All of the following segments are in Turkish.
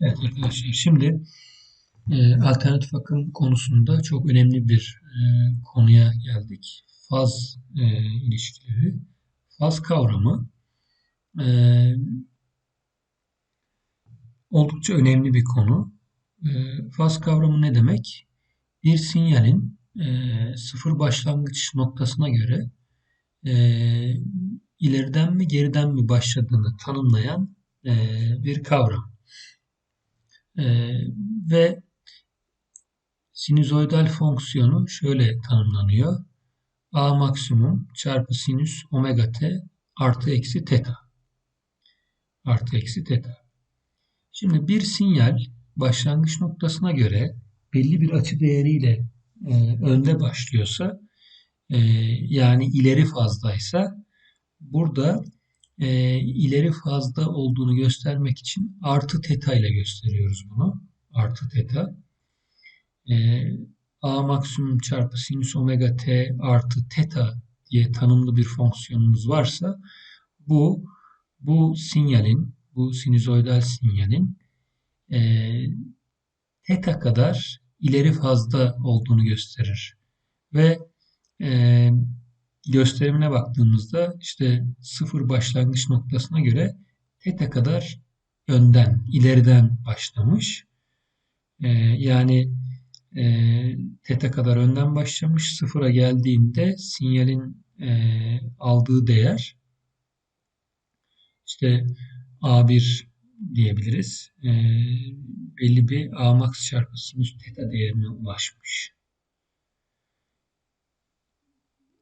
Evet arkadaşlar şimdi e, alternatif akım konusunda çok önemli bir e, konuya geldik. Faz e, ilişkileri. Faz kavramı e, oldukça önemli bir konu. E, faz kavramı ne demek? Bir sinyalin e, sıfır başlangıç noktasına göre e, ileriden mi geriden mi başladığını tanımlayan e, bir kavram. E, ve sinüzoidal fonksiyonu şöyle tanımlanıyor. A maksimum çarpı sinüs omega t artı eksi teta. Artı eksi teta. Şimdi bir sinyal başlangıç noktasına göre belli bir açı değeriyle e, önde başlıyorsa e, yani ileri fazdaysa burada e, ileri fazda olduğunu göstermek için artı teta ile gösteriyoruz bunu. Artı teta. E, A maksimum çarpı sinüs omega t artı teta diye tanımlı bir fonksiyonumuz varsa bu bu sinyalin, bu sinüzoidal sinyalin e, teta kadar ileri fazda olduğunu gösterir. Ve e, gösterimine baktığımızda işte sıfır başlangıç noktasına göre teta kadar önden, ileriden başlamış. Ee, yani e, teta kadar önden başlamış. Sıfıra geldiğinde sinyalin e, aldığı değer işte A1 diyebiliriz. E, belli bir A max çarpı sinüs teta değerine ulaşmış.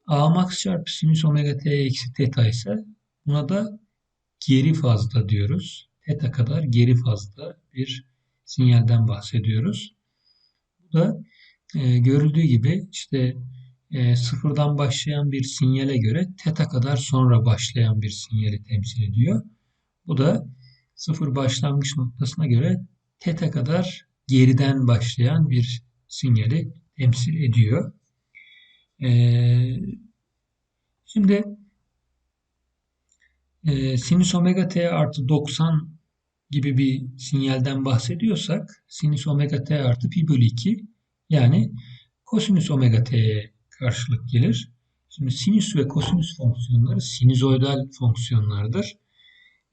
A max çarpı sinüs omega t eksi teta ise buna da geri fazla diyoruz. Teta kadar geri fazla bir sinyalden bahsediyoruz. Bu da e, görüldüğü gibi işte e, sıfırdan başlayan bir sinyale göre teta kadar sonra başlayan bir sinyali temsil ediyor. Bu da sıfır başlangıç noktasına göre teta kadar geriden başlayan bir sinyali temsil ediyor. Ee, şimdi e, sinüs omega t artı 90 gibi bir sinyalden bahsediyorsak sinüs omega t artı pi bölü 2 yani kosinüs omega t'ye karşılık gelir. Şimdi sinüs ve kosinüs fonksiyonları sinüzoidal fonksiyonlardır.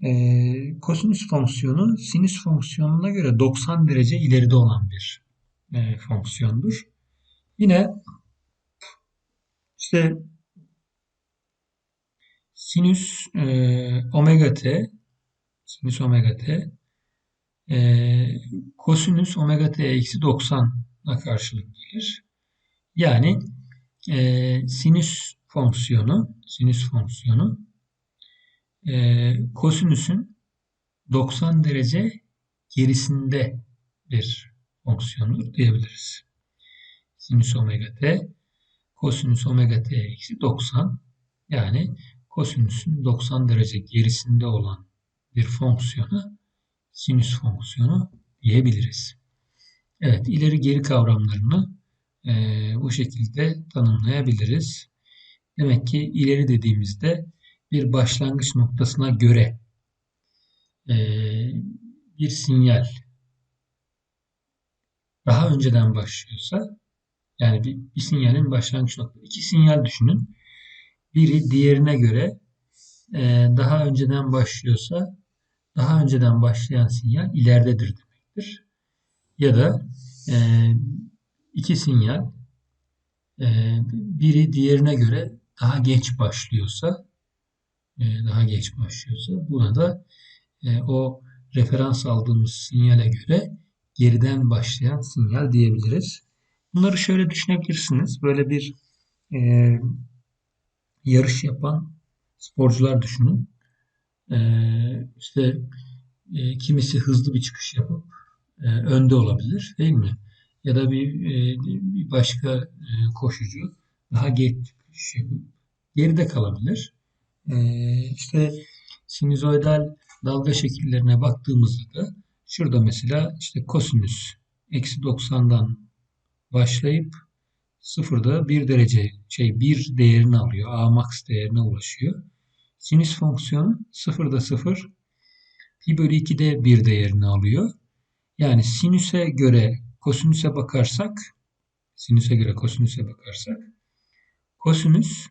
Ee, kosinüs fonksiyonu sinüs fonksiyonuna göre 90 derece ileride olan bir e, fonksiyondur. Yine işte sinüs e, omega t sinüs omega t e, kosinüs omega t eksi 90'a karşılık gelir. Yani e, sinüs fonksiyonu sinüs fonksiyonu e, kosinüsün 90 derece gerisinde bir fonksiyondur diyebiliriz. Sinüs omega t kosinüs omega t eksi 90 yani kosinüsün 90 derece gerisinde olan bir fonksiyona sinüs fonksiyonu diyebiliriz. Evet ileri geri kavramlarını e, bu şekilde tanımlayabiliriz. Demek ki ileri dediğimizde bir başlangıç noktasına göre e, bir sinyal daha önceden başlıyorsa yani bir, bir sinyalin başlangıç noktası. İki sinyal düşünün. Biri diğerine göre e, daha önceden başlıyorsa daha önceden başlayan sinyal ileridedir demektir. Ya da e, iki sinyal e, biri diğerine göre daha geç başlıyorsa daha geç başlıyorsa buna da o referans aldığımız sinyale göre geriden başlayan sinyal diyebiliriz. Bunları şöyle düşünebilirsiniz. Böyle bir yarış yapan sporcular düşünün. E, işte e, kimisi hızlı bir çıkış yapıp e, önde olabilir değil mi? Ya da bir, e, bir başka e, koşucu daha geç çıkış yapıp geride kalabilir. E, işte sinüzoidal dalga şekillerine baktığımızda da şurada mesela işte kosinüs eksi 90'dan başlayıp sıfırda bir derece şey bir değerini alıyor. A max değerine ulaşıyor. Sinüs fonksiyonu sıfırda sıfır pi bölü 2'de bir değerini alıyor. Yani sinüse göre kosinüse bakarsak sinüse göre kosinüse bakarsak kosinüs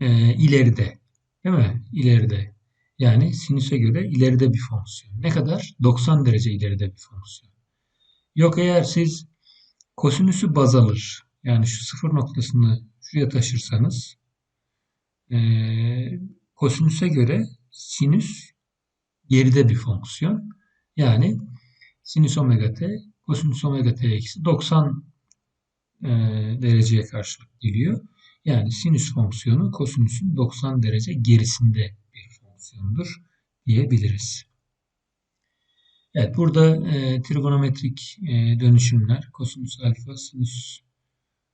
e, ileride değil mi? İleride. Yani sinüse göre ileride bir fonksiyon. Ne kadar? 90 derece ileride bir fonksiyon. Yok eğer siz kosinüsü baz alır. Yani şu sıfır noktasını şuraya taşırsanız e, kosinüse göre sinüs geride bir fonksiyon. Yani sinüs omega t kosinüs omega t eksi 90 e, dereceye karşılık geliyor. Yani sinüs fonksiyonu kosinüsün 90 derece gerisinde bir fonksiyondur diyebiliriz. Evet burada e, trigonometrik e, dönüşümler kosinüs alfa sinüs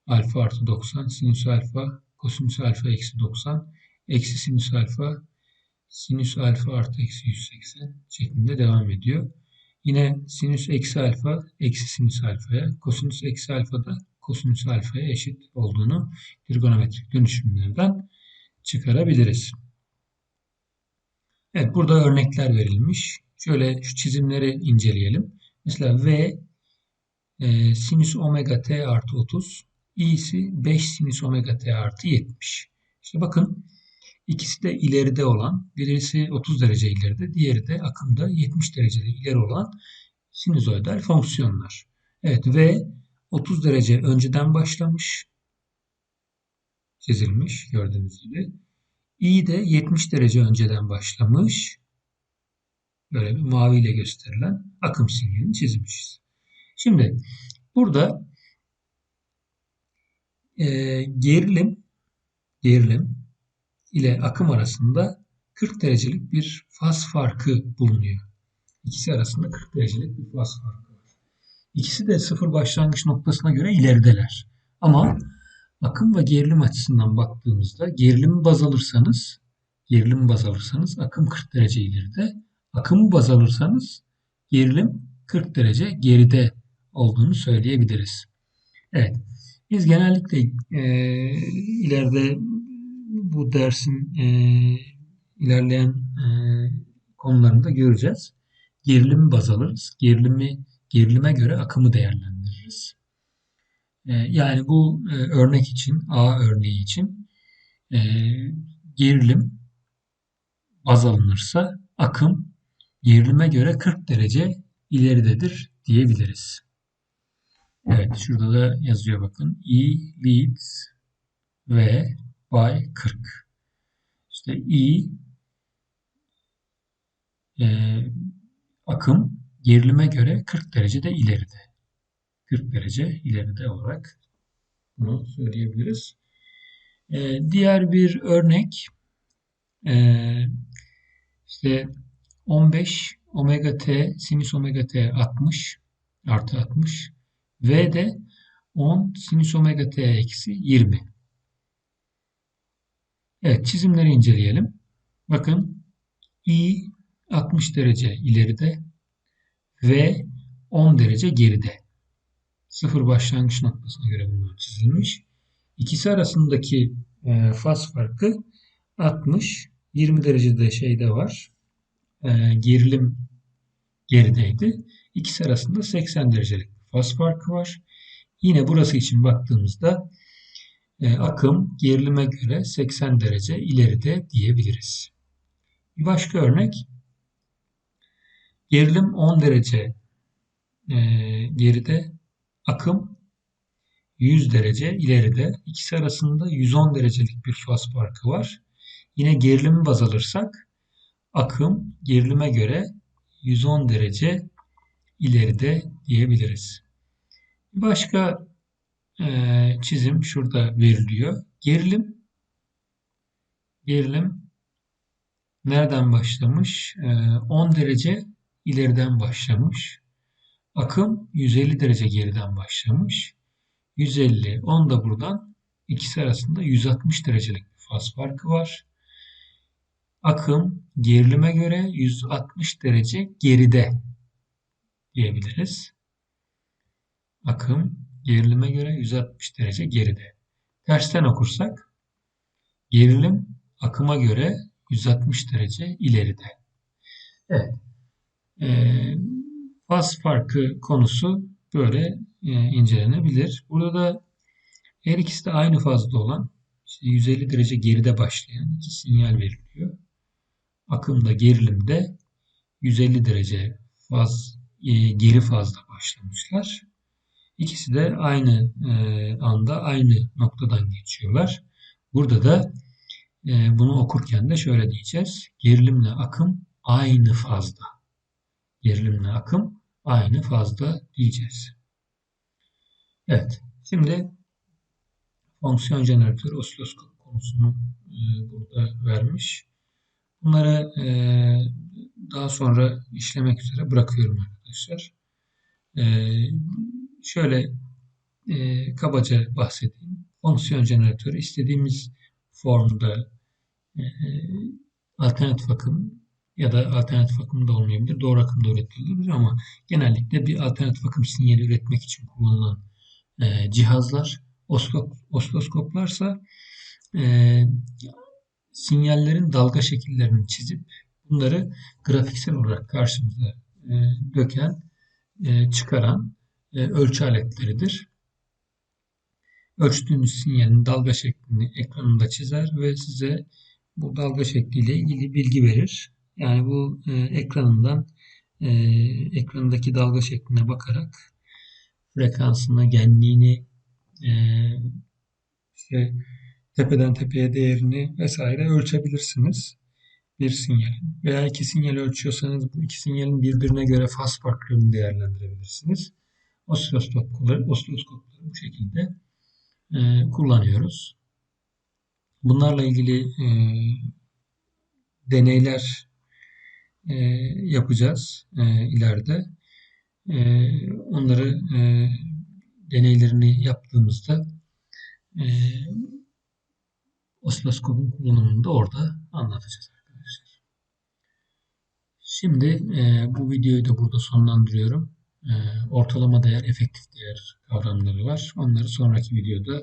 alfa artı 90 sinüs alfa kosinüs alfa eksi 90 eksi sinüs alfa sinüs alfa artı eksi 180 şeklinde devam ediyor. Yine sinüs eksi alfa eksi sinüs alfaya, kosinüs eksi alfa da kosinüs alfaya eşit olduğunu trigonometrik dönüşümlerden çıkarabiliriz. Evet burada örnekler verilmiş. Şöyle şu çizimleri inceleyelim. Mesela V e, sinüs omega t artı 30 i'si 5 sinüs omega t artı 70. İşte bakın İkisi de ileride olan, birisi 30 derece ileride, diğeri de akımda 70 derecede ileri olan sinüzoidal fonksiyonlar. Evet V 30 derece önceden başlamış, çizilmiş gördüğünüz gibi. I de 70 derece önceden başlamış, böyle bir maviyle gösterilen akım sinyalini çizmişiz. Şimdi burada e, gerilim gerilim ile akım arasında 40 derecelik bir faz farkı bulunuyor. İkisi arasında 40 derecelik bir faz farkı var. İkisi de sıfır başlangıç noktasına göre ilerideler. Ama akım ve gerilim açısından baktığımızda gerilimi baz alırsanız gerilimi baz alırsanız akım 40 derece ileride. Akımı baz alırsanız gerilim 40 derece geride olduğunu söyleyebiliriz. Evet. Biz genellikle e, ileride bu dersin e, ilerleyen e, konularında göreceğiz. Gerilimi baz alırız. Gerilimi gerilime göre akımı değerlendiririz. E, yani bu e, örnek için, A örneği için e, gerilim baz alınırsa akım gerilime göre 40 derece ileridedir diyebiliriz. Evet şurada da yazıyor bakın. E leads ve by 40. İşte I e, akım gerilime göre 40 derecede ileride. 40 derece ileride olarak bunu söyleyebiliriz. E, diğer bir örnek e, işte 15 omega t sinüs omega t 60 artı 60 v de 10 sinüs omega t eksi 20. Evet çizimleri inceleyelim. Bakın i 60 derece ileride ve 10 derece geride. Sıfır başlangıç noktasına göre bunlar çizilmiş. İkisi arasındaki e, faz farkı 60. 20 derecede şeyde var. E, gerilim gerideydi. İkisi arasında 80 derecelik faz farkı var. Yine burası için baktığımızda e, akım gerilime göre 80 derece ileride diyebiliriz. Bir başka örnek gerilim 10 derece e, geride akım 100 derece ileride. İkisi arasında 110 derecelik bir faz farkı var. Yine gerilimi baz alırsak akım gerilime göre 110 derece ileride diyebiliriz. Bir başka e, çizim şurada veriliyor. Gerilim gerilim nereden başlamış? E, ee, 10 derece ileriden başlamış. Akım 150 derece geriden başlamış. 150, 10 da buradan ikisi arasında 160 derecelik bir faz farkı var. Akım gerilime göre 160 derece geride diyebiliriz. Akım gerilime göre 160 derece geride. Tersten okursak gerilim akıma göre 160 derece ileride. Evet. Ee, faz farkı konusu böyle e, incelenebilir. Burada da her ikisi de aynı fazda olan işte 150 derece geride başlayan iki sinyal veriliyor. Akımda gerilimde 150 derece faz e, geri fazla başlamışlar. İkisi de aynı e, anda aynı noktadan geçiyorlar. Burada da e, bunu okurken de şöyle diyeceğiz. Gerilimle akım aynı fazda. Gerilimle akım aynı fazda diyeceğiz. Evet. Şimdi fonksiyon jeneratörü osiloskop konusunu e, burada vermiş. Bunları e, daha sonra işlemek üzere bırakıyorum arkadaşlar. E, şöyle e, kabaca bahsedeyim. Fonksiyon jeneratörü istediğimiz formda e, alternatif akım ya da alternatif akım da olmayabilir. Doğru akım da üretilebilir ama genellikle bir alternatif akım sinyali üretmek için kullanılan e, cihazlar. Oslop, osiloskoplarsa e, sinyallerin dalga şekillerini çizip bunları grafiksel olarak karşımıza e, döken, e, çıkaran e, ölçü aletleridir. Ölçtüğünüz sinyalin dalga şeklini ekranında çizer ve size bu dalga şekliyle ilgili bilgi verir. Yani bu e, ekranından e, ekrandaki dalga şekline bakarak frekansını, genliğini, e, işte tepeden tepeye değerini vesaire ölçebilirsiniz bir sinyalin. Veya iki sinyal ölçüyorsanız bu iki sinyalin birbirine göre faz farklarını değerlendirebilirsiniz. Osiloskopları, osiloskopları bu şekilde e, kullanıyoruz. Bunlarla ilgili e, deneyler e, yapacağız e, ileride. E, onları e, deneylerini yaptığımızda e, osiloskopun kullanımını da orada anlatacağız arkadaşlar. Şimdi e, bu videoyu da burada sonlandırıyorum. E, ortalama değer, efektif değer kavramları var. Onları sonraki videoda